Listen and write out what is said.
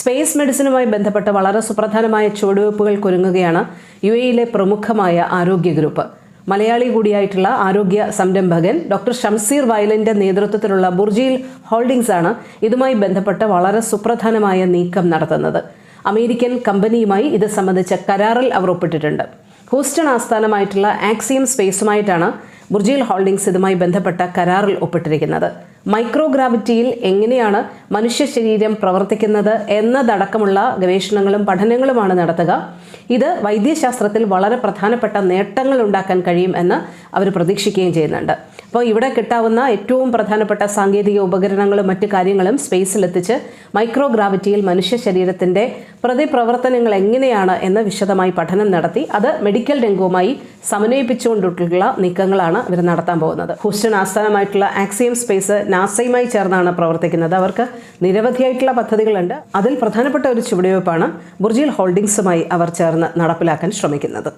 Space മെഡിസിനുമായി ബന്ധപ്പെട്ട് വളരെ സുപ്രധാനമായ ചുവടുവയ്പ്പുകൾ ചുവടുവയ്പ്പുകൾക്കൊരുങ്ങുകയാണ് യു എയിലെ പ്രമുഖമായ ആരോഗ്യ ഗ്രൂപ്പ് മലയാളി കൂടിയായിട്ടുള്ള ആരോഗ്യ സംരംഭകൻ ഡോക്ടർ ഷംസീർ വയലിന്റെ നേതൃത്വത്തിലുള്ള ബുർജിയിൽ ഹോൾഡിംഗ്സ് ആണ് ഇതുമായി ബന്ധപ്പെട്ട് വളരെ സുപ്രധാനമായ നീക്കം നടത്തുന്നത്. അമേരിക്കൻ കമ്പനിയുമായി ഇത് സംബന്ധിച്ച കരാറിൽ അവർ ഒപ്പിട്ടിട്ടുണ്ട്. ഹൂസ്റ്റൺ ആസ്ഥാനമായിട്ടുള്ള ആക്സിയം സ്പേസുമായിട്ടാണ് ബുർജിയിൽ ഹോൾഡിംഗ്സ് ഇതുമായി ബന്ധപ്പെട്ട കരാറിൽ ഒപ്പിട്ടിരിക്കുന്നത്. മൈക്രോഗ്രാവിറ്റിയിൽ എങ്ങനെയാണ് മനുഷ്യ ശരീരം പ്രവർത്തിക്കുന്നത് എന്നതടക്കമുള്ള ഗവേഷണങ്ങളും പഠനങ്ങളുമാണ് നടത്തുക. ഇത് വൈദ്യശാസ്ത്രത്തിൽ വളരെ പ്രധാനപ്പെട്ട നേട്ടങ്ങൾ ഉണ്ടാക്കാൻ കഴിയും എന്ന് അവർ പ്രതീക്ഷിക്കുകയും ചെയ്യുന്നുണ്ട്. അപ്പോൾ ഇവിടെ കിട്ടാവുന്ന ഏറ്റവും പ്രധാനപ്പെട്ട സാങ്കേതിക ഉപകരണങ്ങളും മറ്റു കാര്യങ്ങളും സ്പേസിലെത്തിച്ച് മൈക്രോഗ്രാവിറ്റിയിൽ മനുഷ്യ ശരീരത്തിന്റെ പ്രതിപ്രവർത്തനങ്ങൾ എങ്ങനെയാണ് എന്ന് വിശദമായി പഠനം നടത്തി. അത് മെഡിക്കൽ രംഗവുമായി സമന്വയിപ്പിച്ചുകൊണ്ടിട്ടുള്ള നീക്കങ്ങളാണ് ഇവർ നടത്താൻ പോകുന്നത്. ഹൂസ്റ്റൺ ആസ്ഥാനമായിട്ടുള്ള ആക്സിയം സ്പേസ് നാസയുമായി ചേർന്നാണ് പ്രവർത്തിക്കുന്നത്. അവർക്ക് നിരവധിയായിട്ടുള്ള പദ്ധതികളുണ്ട്. അതിൽ പ്രധാനപ്പെട്ട ഒരു ചുവടുവയ്പ്പാണ് ബുർജിൽ ഹോൾഡിംഗ്സുമായി അവർ ചേർന്ന് നടപ്പിലാക്കാൻ ശ്രമിക്കുന്നത്.